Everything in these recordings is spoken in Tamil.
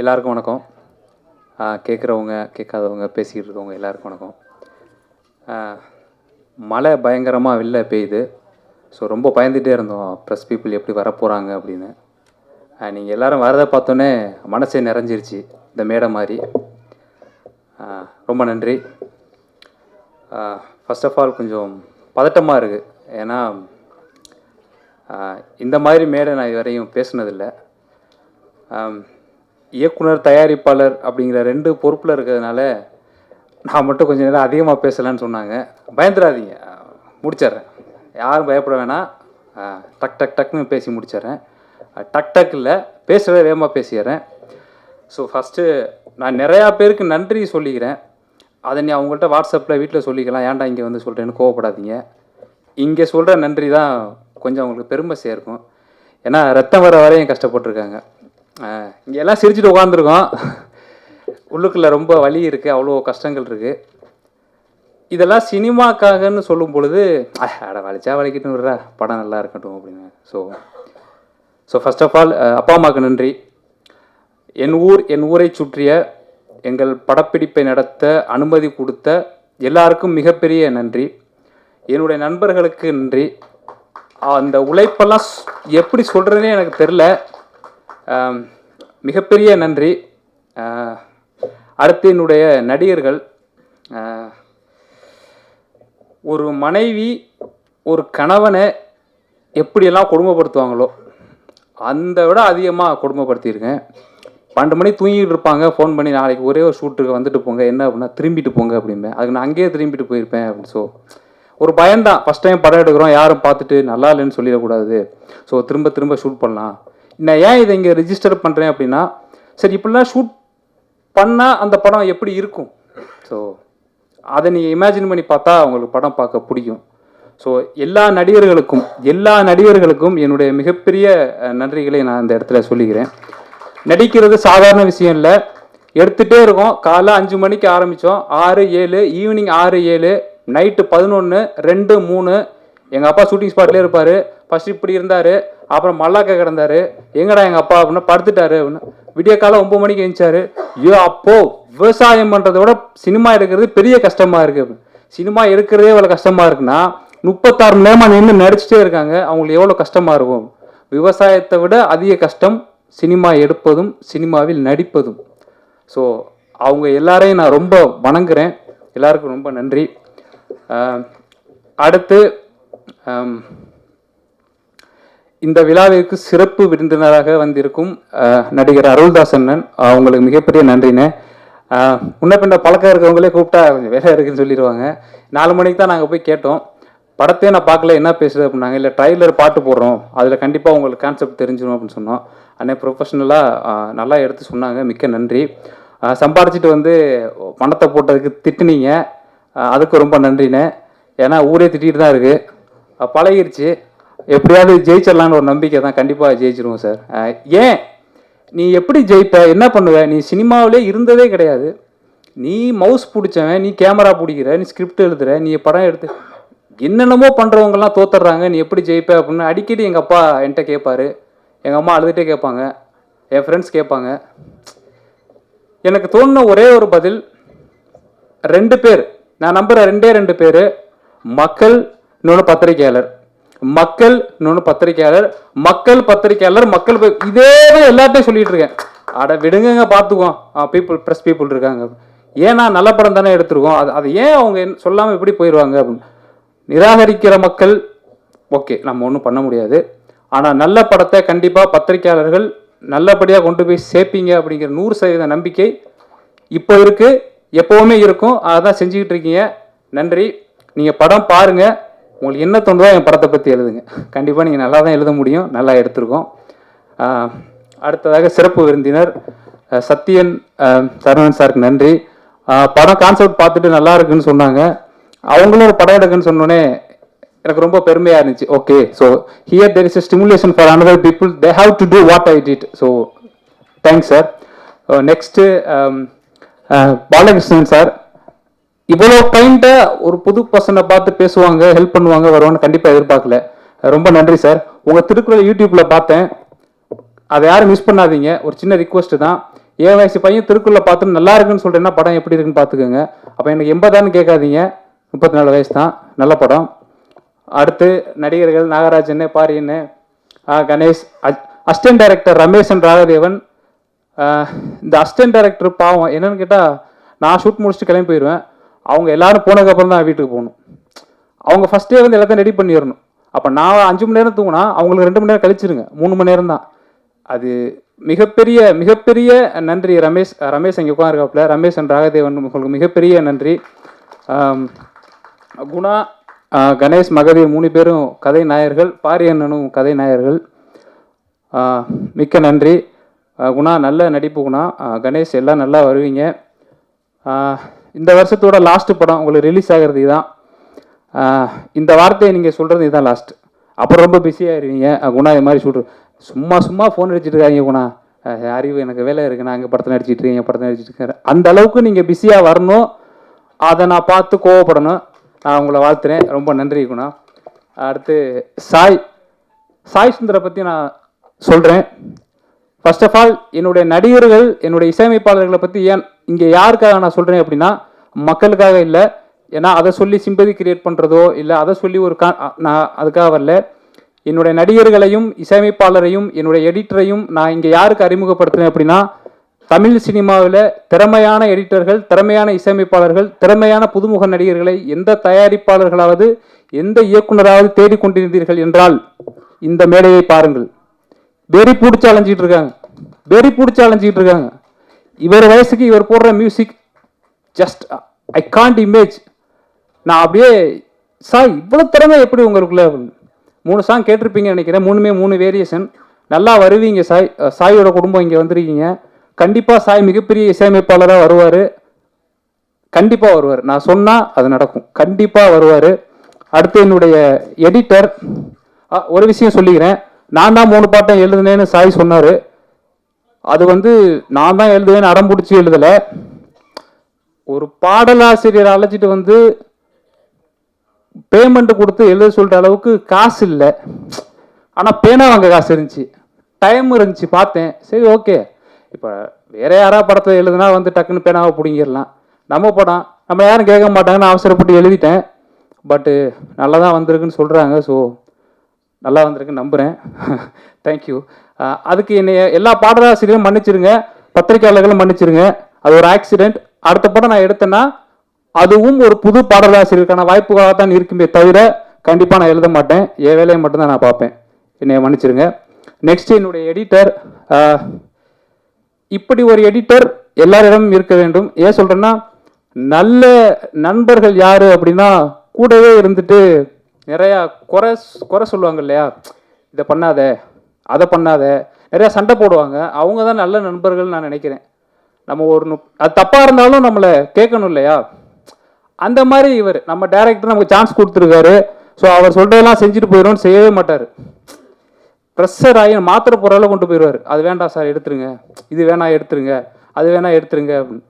எல்லாருக்கும் வணக்கம். கேட்குறவங்க கேட்காதவங்க பேசிக்கிட்டு இருக்கவங்க எல்லாருக்கும் வணக்கம். மழை பயங்கரமாக வெளில பெய்யுது. ஸோ ரொம்ப பயந்துகிட்டே இருந்தோம். ப்ரெஸ் பீப்புள் எப்படி வரப்போகிறாங்க அப்படின்னு. நீங்கள் எல்லோரும் வரதை பார்த்தோன்னே மனசே நிறைஞ்சிருச்சு இந்த மேடை மாதிரி. ரொம்ப நன்றி. ஃபஸ்ட் ஆஃப் ஆல் கொஞ்சம் பதட்டமாக இருக்குது ஏன்னா இந்த மாதிரி மேடை நான் இதுவரையும் பேசுனதில்லை. இயக்குனர் தயாரிப்பாளர் அப்படிங்கிற ரெண்டு பொறுப்பில் இருக்கிறதுனால நான் மட்டும் கொஞ்சம் நேரம் அதிகமாக பேசலான்னு சொன்னாங்க. பயந்துடாதீங்க. முடிச்சிட்றேன். முடிச்சிடுறேன் யாரும் பயப்பட வேணாம் டக் டக் டக்னு பேசி முடிச்சிடுறேன். டக் டக் இல்லை பேசுகிறத வேகமாக பேசிடுறேன். ஸோ ஃபஸ்ட்டு நான் நிறையா பேருக்கு நன்றி சொல்லிக்கிறேன். அதை நீ அவங்கள்ட்ட வாட்ஸ்அப்பில் வீட்டில் சொல்லிக்கலாம். ஏன்டா இங்கே வந்து சொல்கிறேன்னு கோவப்படாதீங்க. இங்கே சொல்கிற நன்றி தான் கொஞ்சம் அவங்களுக்கு பெருமை சேர்க்கும். ஏன்னா ரத்தம் வர வரையும் கஷ்டப்பட்டிருக்காங்க. இங்கே எல்லாம் சிரிச்சுட்டு உட்காந்துருக்கோம் உள்ளுக்குள்ளே ரொம்ப வலி இருக்குது அவ்வளோ கஷ்டங்கள் இருக்குது இதெல்லாம் சினிமாக்காகன்னு சொல்லும் பொழுது அட வலிச்சா வலிக்கட்டும் விடுறா படம் நல்லா இருக்கட்டும் அப்படின்னு. So so first of all அப்பா அம்மாவுக்கு நன்றி. என் ஊர் என் ஊரை சுற்றிய எங்கள் படப்பிடிப்பை நடத்த அனுமதி கொடுத்த எல்லாருக்கும் மிகப்பெரிய நன்றி. என்னுடைய நண்பர்களுக்கு நன்றி. அந்த உழைப்பெல்லாம் எப்படி சொல்கிறதுனே எனக்கு தெரில. மிகப்பெரிய நன்றி. அடுத்து என்னுடைய நடிகர்கள் ஒரு மனைவி ஒரு கணவனை எப்படியெல்லாம் கொடுமைப்படுத்துவாங்களோ அந்த விட அதிகமாக கொடுமைப்படுத்தியிருக்கேன். பன்னெண்டு மணி தூங்கிட்டு இருப்பாங்க ஃபோன் பண்ணி நாளைக்கு ஒரே ஒரு ஷூட்டுக்கு வந்துட்டு போங்க என்ன அப்படின்னா திரும்பிட்டு போங்க அப்படிம்பேன். அதுக்கு நான் அங்கேயே திரும்பிட்டு போயிருப்பேன் அப்படின்னு ஸோ ஒரு பயம்தான். ஃபஸ்ட் டைம் படம் எடுக்கிறோம் யாரும் பார்த்துட்டு நல்லா இல்லைன்னு சொல்லிடக்கூடாது. ஸோ திரும்ப திரும்ப ஷூட் பண்ணலாம். நான் ஏன் இதை இங்கே ரிஜிஸ்டர் பண்ணுறேன் அப்படின்னா சரி இப்படிலாம் ஷூட் பண்ணால் அந்த படம் எப்படி இருக்கும்? ஸோ அதை நீங்கள் இமேஜின் பண்ணி பார்த்தா உங்களுக்கு படம் பார்க்க பிடிக்கும். ஸோ எல்லா நடிகர்களுக்கும் எல்லா நடிகர்களுக்கும் என்னுடைய மிகப்பெரிய நன்றிகளை நான் இந்த இடத்துல சொல்லிக்கிறேன். நடிக்கிறது சாதாரண விஷயம் இல்லை. எடுத்துகிட்டே இருக்கோம். காலைல அஞ்சு மணிக்கு ஆரம்பித்தோம் ஆறு ஏழு ஈவினிங் ஆறு ஏழு நைட்டு பதினொன்று ரெண்டு மூணு. எங்கள் அப்பா ஷூட்டிங் ஸ்பாட்லேயே இருப்பார். ஃபர்ஸ்ட் இப்படி இருந்தார். அப்புறம் மல்லாக்க கிடந்தாரு. எங்கடா எங்கள் அப்பா? அப்படின்னு படுத்துட்டாரு. அப்படின்னு விடிய காலம் ஒம்பது மணிக்கு எழுந்தாரு ஐயோ அப்போ விவசாயம் பண்ணுறத விட சினிமா எடுக்கிறது பெரிய கஷ்டமாக இருக்குது சினிமா எடுக்கிறதே இவ்வளோ கஷ்டமாக இருக்குன்னா முப்பத்தாறு மணி நேரமாக நின்று நடிச்சிட்டே இருக்காங்க. அவங்களுக்கு எவ்வளோ கஷ்டமாக இருக்கும்? விவசாயத்தை விட அதிக கஷ்டம் சினிமா எடுப்பதும் சினிமாவில் நடிப்பதும். ஸோ அவங்க எல்லாரையும் நான் ரொம்ப வணங்குறேன். எல்லாருக்கும் ரொம்ப நன்றி. அடுத்து இந்த விழாவிற்கு சிறப்பு விருந்தினராக வந்திருக்கும் நடிகர் அருள்தாஸ் அண்ணன் அவங்களுக்கு மிகப்பெரிய நன்றிண்ணே. ஆஹ், முன்ன பின்ன பழக்கம் இருக்கவங்களே கூப்பிட்டா கொஞ்சம் வேலை இருக்குன்னு சொல்லிடுவாங்க. நாலு மணிக்கு தான் நாங்கள் போய் கேட்டோம். படத்தையே நான் பார்க்கல என்ன பேசுறது அப்படின்னாங்க. இல்லை ட்ரைலர் பாட்டு போடுறோம். அதில் கண்டிப்பாக உங்களுக்கு கான்செப்ட் தெரிஞ்சிடும் அப்படின்னு சொன்னோம். அண்ணே ப்ரொஃபஷனலாக நல்லா எடுத்து சொன்னாங்க. மிக்க நன்றி. சம்பாரிச்சிட்டு வந்து பணத்தை போட்டதுக்கு திட்டுனீங்க. அதுக்கு ரொம்ப நன்றிண்ணே. ஏன்னா ஊரே திட்டிகிட்டு தான் இருக்குது பழகிருச்சு. எப்படியாவது ஜெயிச்சிடலான்னு ஒரு நம்பிக்கை தான் கண்டிப்பாக ஜெயிச்சிருவோம் சார். ஏன்? நீ எப்படி ஜெயிப்ப? என்ன பண்ணுவ? நீ சினிமாவிலே இருந்ததே கிடையாது. நீ மவுஸ் பிடிச்சவன் நீ கேமரா பிடிக்கிற நீ ஸ்கிரிப்ட் எழுதுற நீ படம் எடுத்து என்னென்னமோ பண்ணுறவங்கலாம் தோத்துடுறாங்க. நீ எப்படி ஜெயிப்ப அப்படின்னு அடிக்கடி எங்கள் அப்பா என்கிட்ட கேட்பாரு எங்கள் அம்மா அழுதுகிட்டே கேட்பாங்க. என் ஃப்ரெண்ட்ஸ் கேட்பாங்க. எனக்கு தோணுன ஒரே ஒரு பதில் ரெண்டு பேர் நான் நம்புகிற ரெண்டே ரெண்டு பேர் மக்கள் இன்னொன்று பத்திரிக்கையாளர் மக்கள் இன்னொன்று பத்திரிக்கையாளர் மக்கள் பத்திரிக்கையாளர் மக்கள் இதேவே எல்லாத்தையும் சொல்லிட்டு இருக்கேன். அட விடுங்கங்க பார்த்துக்குவோம் பீப்புள் ப்ரெஸ் பீப்புள் இருக்காங்க. ஏன்னா நல்ல படம் தானே எடுத்துருக்கோம். அது அது ஏன் அவங்க சொல்லாமல் எப்படி இப்படி போயிடுவாங்க அப்படின்னு. நிராகரிக்கிற மக்கள் ஓகே நம்ம ஒன்றும் பண்ண முடியாது. ஆனால் நல்ல படத்தை கண்டிப்பாக பத்திரிக்கையாளர்கள் நல்லபடியாக கொண்டு போய் சேர்ப்பீங்க அப்படிங்கிற நூறு சதவீத நம்பிக்கை இப்போ இருக்குது எப்போவுமே இருக்கும். அதை தான் செஞ்சுக்கிட்டு இருக்கீங்க. நன்றி. நீங்கள் படம் பாருங்கள் உங்களுக்கு என்ன தோணுதோ என் படத்தை பற்றி எழுதுங்க. கண்டிப்பாக நீங்கள் நல்லா தான் எழுத முடியும் நல்லா எடுத்திருக்கோம். அடுத்ததாக சிறப்பு விருந்தினர் சத்யன் சரவணன் சாருக்கு நன்றி. படம் கான்செப்ட் பார்த்துட்டு நல்லா இருக்குன்னு சொன்னாங்க. அவங்களும் ஒரு படம் எடுக்குன்னு சொன்னோன்னே எனக்கு ரொம்ப பெருமையாக இருந்துச்சு. Okay so here there is stimulation for another people they have to do what I did so thanks sir next Balakrishnan sir இவ்வளோ கைண்டா ஒரு புது பர்சனை பார்த்து பேசுவாங்க ஹெல்ப் பண்ணுவாங்க வருவான்னு கண்டிப்பாக எதிர்பார்க்கல. ரொம்ப நன்றி சார் உங்கள் திருக்குறள் யூடியூப்பில் பார்த்தேன். அதை யாரும் மிஸ் பண்ணாதீங்க. ஒரு சின்ன ரிக்வெஸ்ட் தான். ஏன் வயசு பையன் திருக்குறளை பார்த்துட்டு நல்லா இருக்குன்னு சொல்கிறேன்னா படம் எப்படி இருக்குன்னு பார்த்துக்கோங்க. அப்போ எனக்கு எண்பதான்னு கேட்காதீங்க. முப்பத்தி நாலு வயசு தான். நல்ல படம். அடுத்து நடிகர்கள் நாகராஜன் பாரியன் கணேஷ் அசிஸ்டன்ட் டைரக்டர் ரமேஷன் ராகதேவன். இந்த அசிஸ்டன்ட் டைரக்டர் பாவம் என்னன்னு கேட்டால் நான் ஷூட் முடிச்சுட்டு கிளம்பி போயிடுவேன் அவங்க எல்லாரும் போனதுக்கப்புறம் தான் வீட்டுக்கு போகணும். அவங்க ஃபஸ்ட்டே வந்து எல்லாத்தையும் ரெடி பண்ணிடணும். அப்போ நான் அஞ்சு மணி நேரம் தூங்கினா அவங்களுக்கு ரெண்டு மணி நேரம் கழிச்சிருங்க. மூணு மணி நேரம் தான். அது மிகப்பெரிய மிகப்பெரிய நன்றி. ரமேஷ் ரமேஷ் இங்கே உட்காந்துருக்காப்புல ரமேஷ் அண்ட் ராகதேவன் உங்களுக்கு மிகப்பெரிய நன்றி. குணா கணேஷ் மகதீர் மூணு பேரும் கதை நாயர்கள். பாரியண்ணனும் கதை நாயர்கள். மிக்க நன்றி. குணா நல்ல நடிப்பு குணா. கணேஷ் எல்லாம் நல்லா வருவீங்க. இந்த வருஷத்தோட லாஸ்ட்டு படம் உங்களுக்கு ரிலீஸ் ஆகிறது இதுதான் இந்த வார்த்தையை நீங்கள் சொல்கிறது இதுதான் லாஸ்ட் அப்புறம் ரொம்ப பிஸியாகிடுவீங்க குணா இது மாதிரி சொல்கிற சும்மா சும்மா ஃபோன் அடிச்சிட்டு இருக்காங்க குணா. அறிவு எனக்கு வேலை இருக்குது நான் இங்கே படத்தில் நடிச்சிட்டு இருக்கேன் படத்தில் நடிச்சிட்டு அந்த அளவுக்கு நீங்கள் பிஸியாக வரணும். அதை நான் பார்த்து கோவப்படணும். நான் உங்களை வாழ்த்துறேன். ரொம்ப நன்றி குணா. அடுத்து சாய். சாய் சுந்தரை பற்றி நான் சொல்கிறேன் ஃபர்ஸ்ட் ஆஃப் ஆல் என்னுடைய நடிகர்கள் என்னுடைய இசையமைப்பாளர்களை பற்றி ஏன் இங்கே யாருக்காக நான் சொல்கிறேன் அப்படின்னா மக்களுக்காக இல்லை. ஏன்னா அதை சொல்லி சிம்பதி கிரியேட் பண்ணுறதோ இல்லை அதை சொல்லி ஒரு கா நான் அதுக்காக வரல. என்னுடைய நடிகர்களையும் இசையமைப்பாளரையும் என்னுடைய எடிட்டரையும் நான் இங்கே யாருக்கு அறிமுகப்படுத்துகிறேன் அப்படின்னா தமிழ் சினிமாவில் திறமையான எடிட்டர்கள் திறமையான இசையமைப்பாளர்கள் திறமையான புதுமுக நடிகர்களை எந்த தயாரிப்பாளர்களாவது எந்த இயக்குனராவது தேடிக்கொண்டிருந்தீர்கள் என்றால் இந்த மேடையை பாருங்கள். வெறி பிடிச்சி அலைஞ்சிட்டு இருக்காங்க. வெறி பிடிச்சி அலைஞ்சிட்டு இருக்காங்க. இவர் வயசுக்கு இவர் போடுற music just I can't image நான் அப்படியே சாய் இவ்வளோ திறமை எப்படி உங்களுக்குள்ள மூணு சாங் கேட்டிருப்பீங்கன்னு நினைக்கிறேன். மூணுமே மூணு வேரியேஷன் நல்லா வருவீங்க சாய் uh, சாயோட குடும்பம் இங்கே வந்திருக்கீங்க. கண்டிப்பாக சாய் மிகப்பெரிய இசையமைப்பாளராக வருவார். கண்டிப்பாக வருவார். நான் சொன்னால் அது நடக்கும். கண்டிப்பாக வருவார். அடுத்து என்னுடைய எடிட்டர் ஒரு விஷயம் சொல்லிக்கிறேன். நான் தான் மூணு பாட்டம் எழுதுனேன்னு சாய் சொன்னார். அது வந்து நான் தான் எழுதுவேன் அடம் பிடிச்சி எழுதலை. ஒரு பாடலாசிரியர் அழைச்சிட்டு வந்து பேமெண்ட் கொடுத்து எழுத சொல்கிற அளவுக்கு காசு இல்லை. ஆனால் பேனா வாங்க காசு இருந்துச்சு. டைம் இருந்துச்சு பார்த்தேன். சரி ஓகே இப்போ வேற யாராவது படத்தை எழுதுனா வந்து டக்குன்னு பேனாவை பிடிங்கிடலாம். நம்ம படம் நம்ம யாரும் கேட்க மாட்டாங்கன்னு அவசரப்பட்டு எழுதிட்டேன். பட்டு நல்லா தான் வந்திருக்குன்னு சொல்கிறாங்க ஸோ நல்லா வந்திருக்குன்னு நம்புகிறேன் தேங்க்யூ அதுக்கு என்னை எல்லா பாடலாசிரியரும் மன்னிச்சிருங்க பத்திரிக்கையாளர்களும் மன்னிச்சிருங்க. அது ஒரு ஆக்சிடென்ட் அடுத்த படம் நான் எடுத்தேன்னா அதுவும் ஒரு புது பாடலாசிரியருக்கான வாய்ப்புகளாக தான் இருக்குமே தவிர கண்டிப்பாக நான் எழுத மாட்டேன். என் வேலையை மட்டும்தான் நான் பார்ப்பேன். என்னை மன்னிச்சிருங்க. நெக்ஸ்ட் என்னுடைய எடிட்டர் இப்படி ஒரு எடிட்டர் எல்லாரிடமும் இருக்க வேண்டும். ஏன் சொல்கிறேன்னா நல்ல நண்பர்கள் யார் அப்படின்னா கூடவே இருந்துட்டு நிறையா குறை குறை சொல்லுவாங்க இல்லையா? இதை பண்ணாத. அதை பண்ணாத. நிறையா சண்டை போடுவாங்க. அவங்க தான் நல்ல நண்பர்கள் நான் நினைக்கிறேன். நம்ம ஒரு அது தப்பாக இருந்தாலும் நம்மளை கேட்கணும் இல்லையா? அந்த மாதிரி இவர் நம்ம டேரக்டர் நமக்கு சான்ஸ் கொடுத்துருக்காரு. ஸோ அவர் சொல்கிறதெல்லாம் செஞ்சுட்டு போயிடும்னு செய்யவே மாட்டார். ப்ரெஷர் ஆகி மாத்திரை போகிற கொண்டு போயிடுவார். அது வேண்டாம் சார் எடுத்துருங்க. இது வேணாம் எடுத்துருங்க. அது வேணாம் எடுத்துருங்க. அப்படின்னு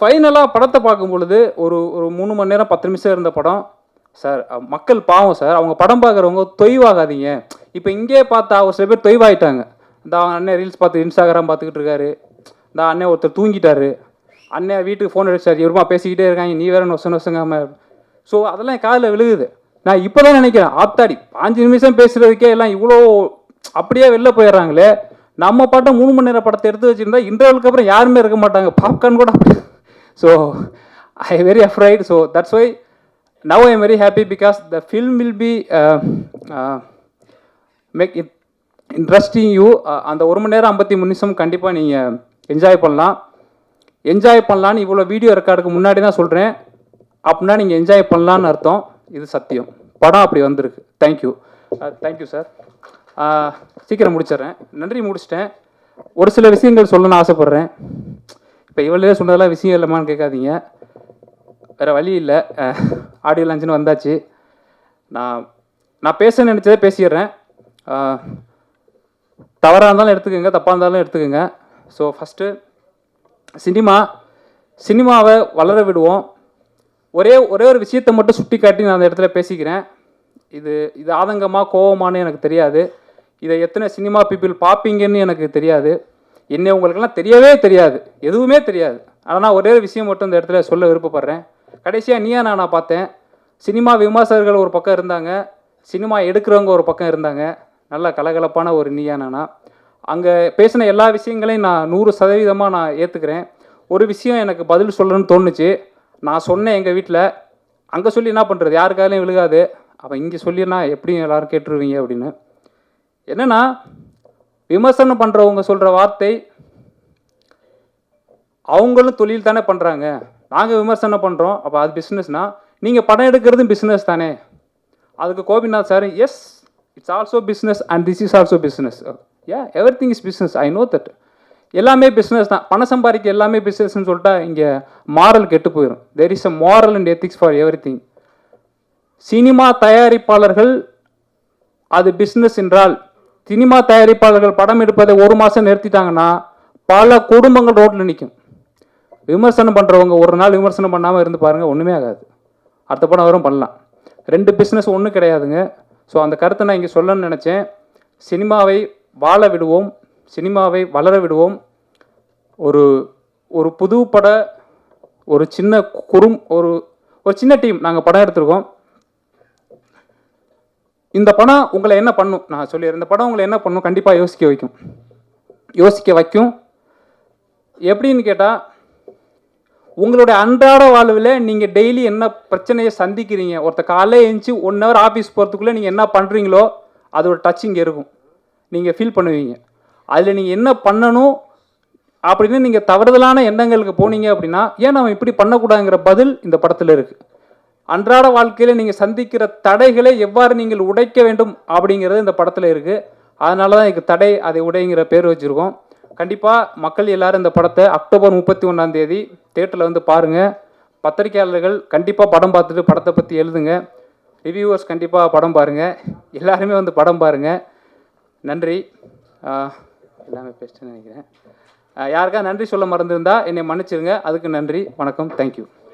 ஃபைனலாக படத்தை பார்க்கும் பொழுது ஒரு ஒரு மூணு மணி நேரம் பத்து நிமிஷம் இருந்த படம் சார் மக்கள் பாவம் சார். அவங்க படம் பார்க்குறவங்க தொய்வாகாதீங்க. இப்போ இங்கே பார்த்தா ஒரு சில பேர் தொய்வாயிட்டாங்க. இந்த அண்ணன் ரீல்ஸ் பார்த்து இன்ஸ்டாகிராம் பார்த்துக்கிட்டு இருக்காரு. இந்த அண்ணன் ஒருத்தர் தூங்கிட்டாரு. அண்ணன் வீட்டுக்கு ஃபோன் அடிச்சார் இவருமா பேசிக்கிட்டே இருக்காங்க. நீ வேற நொச நொசங்காம ஸோ அதெல்லாம் என் காதில் விழுகுது. நான் இப்போ தான் நினைக்கிறேன் ஆத்தாடி பாஞ்சு நிமிஷம் பேசுகிறதுக்கே எல்லாம் இவ்வளோ அப்படியே வெளில போயிடுறாங்களே. நம்ம பாட்டை மூணு மணி நேரம் படத்தை எடுத்து வச்சுருந்தா இன்டர்வலுக்கு அப்புறம் யாருமே இருக்க மாட்டாங்க. பாப்கார்ன் கூட. So I very afraid so that's why now I am very happy because the film will be make it interesting you அந்த ஒரு மணி நேரம் ஐம்பத்தி மூணு நிமிஷம் கண்டிப்பாக நீங்கள் என்ஜாய் பண்ணலாம். என்ஜாய் பண்ணலான்னு இவ்வளோ வீடியோ ரெக்கார்டுக்கு முன்னாடி தான் சொல்கிறேன் அப்படின்னா நீங்கள் என்ஜாய் பண்ணலான்னு அர்த்தம். இது சத்தியம். படம் அப்படி வந்திருக்கு. தேங்க்யூ தேங்க்யூ சார் சீக்கிரம் முடிச்சிடுறேன். நன்றி முடிச்சிட்டேன். ஒரு சில விஷயங்கள் சொல்லணும்னு ஆசைப்பட்றேன். இப்போ இவ்வளோ சொன்னதெல்லாம் விஷயம் இல்லைமான்னு கேட்காதீங்க. வேறு வழி இல்லை. ஆடியோ லான்ச்சுன்னு வந்தாச்சு. நான் நான் பேச நினச்சதே பேசிடுறேன். தவறாக இருந்தாலும் எடுத்துக்கோங்க தப்பாக இருந்தாலும் எடுத்துக்கோங்க. ஸோ ஃபஸ்ட்டு சினிமா சினிமாவை வளர விடுவோம். ஒரே ஒரே ஒரு விஷயத்தை மட்டும் சுட்டி காட்டி நான் அந்த இடத்துல பேசிக்கிறேன். இது இது ஆதங்கமாக கோவமானு எனக்கு தெரியாது. இதை எத்தனை சினிமா பீப்புள் பார்ப்பீங்கன்னு எனக்கு தெரியாது. என்னை உங்களுக்கெல்லாம் தெரியவே தெரியாது. எதுவுமே தெரியாது. ஆனால் நான் ஒரே ஒரு விஷயம் மட்டும் இந்த இடத்துல சொல்ல விருப்பப்படுறேன். கடைசியாக நீயா நான் நான் பார்த்தேன். சினிமா விமர்சகர்கள் ஒரு பக்கம் இருந்தாங்க. சினிமா எடுக்கிறவங்க ஒரு பக்கம் இருந்தாங்க. நல்ல கலகலப்பான ஒரு நீயா நானா. அங்கே பேசின எல்லா விஷயங்களையும் நான் நூறு சதவீதமாக நான் ஏற்றுக்கிறேன் ஒரு விஷயம் எனக்கு பதில் சொல்லணும்னு தோணுச்சு. நான் சொன்னேன் எங்கள் வீட்டில் அங்கே சொல்லி என்ன பண்ணுறது யாருக்காலையும் விழுகாது. அப்போ இங்கே சொல்லினா எப்படியும் எல்லாரும் கேட்டுருவீங்க அப்படின்னு. என்னென்னா விமர்சனம் பண்ணுறவங்க சொல்கிற வார்த்தை அவங்களும் தொழில் தானே பண்ணுறாங்க நாங்கள் விமர்சனம் பண்ணுறோம் அப்போ அது பிஸ்னஸ்னால் நீங்கள் படம் எடுக்கிறதும் பிஸ்னஸ் தானே? அதுக்கு Gopinath sir yes it's also business and this is also business a everything is business I know that எல்லாமே பிஸ்னஸ் தான். பணம் சம்பாதிக்க எல்லாமே பிஸ்னஸ்னு சொல்லிட்டா இங்கே மாரல் கெட்டு போயிடும் there is a moral and ethics for everything cinema தயாரிப்பாளர்கள் அது பிஸ்னஸ் என்றால் சினிமா தயாரிப்பாளர்கள் படம் எடுப்பதை ஒரு மாதம் நிறுத்திட்டாங்கன்னா பல குடும்பங்கள் ரோட்டில் நிற்கும் விமர்சனம் பண்ணுறவங்க ஒரு நாள் விமர்சனம் பண்ணாமல் இருந்து பாருங்கள் ஒன்றுமே ஆகாது. அடுத்த படம் வரும் பண்ணலாம். ரெண்டு பிஸ்னஸ் ஒன்றும் கிடையாதுங்க. ஸோ அந்த கருத்தை நான் இங்கே சொல்லணும்னு நினச்சேன். சினிமாவை வாழ விடுவோம். சினிமாவை வளர விடுவோம். ஒரு ஒரு புது பட ஒரு சின்ன குறும் ஒரு ஒரு சின்ன டீம் நாங்கள் படம் எடுத்திருக்கோம். இந்த படம் உங்களை என்ன பண்ணும்? நான் சொல்லிடுறேன். இந்த படம் உங்களை என்ன பண்ணும்? கண்டிப்பாக யோசிக்க வைக்கும். யோசிக்க வைக்கும். எப்படின்னு கேட்டால் உங்களுடைய அன்றாட வாழ்வில் நீங்கள் டெய்லி என்ன பிரச்சனையை சந்திக்கிறீங்க? ஒருத்த காலையில் எழுந்துச்சி ஒன் ஹவர் ஆஃபீஸ் போகிறதுக்குள்ளே நீங்கள் என்ன பண்ணுறீங்களோ அதோட டச் இங்கே இருக்கும். நீங்கள் ஃபீல் பண்ணுவீங்க. அதில் நீங்கள் என்ன பண்ணணும் அப்படின்னு நீங்கள் தவறுதலான எண்ணங்களுக்கு போனீங்க அப்படின்னா ஏன் நம்ம இப்படி பண்ணக்கூடாதுங்கிற பதில் இந்த படத்தில் இருக்குது அன்றாட வாழ்க்கையில் நீங்கள் சந்திக்கிற தடைகளை எவ்வாறு நீங்கள் உடைக்க வேண்டும் அப்படிங்கிறது இந்த படத்தில் இருக்குது அதனால தான் இதுக்கு தடை அதை உடைங்கிற பேர் வச்சுருக்கோம். கண்டிப்பாக மக்கள் எல்லாரும் இந்த படத்தை அக்டோபர் முப்பத்தி ஒன்றாம் தேதி தேட்டரில் வந்து பாருங்கள் பத்திரிகையாளர்கள் கண்டிப்பாக படம் பார்த்துட்டு படத்தை பற்றி எழுதுங்க. ரிவ்யூவர்ஸ் கண்டிப்பாக படம் பாருங்கள் எல்லாருமே வந்து படம் பாருங்கள் நன்றி. எல்லாமே பெஸ்ட்டுன்னு நினைக்கிறேன். யாருக்கா நன்றி சொல்ல மறந்துருந்தா என்னை மன்னிச்சிருங்க. அதுக்கு நன்றி. வணக்கம். தேங்க்யூ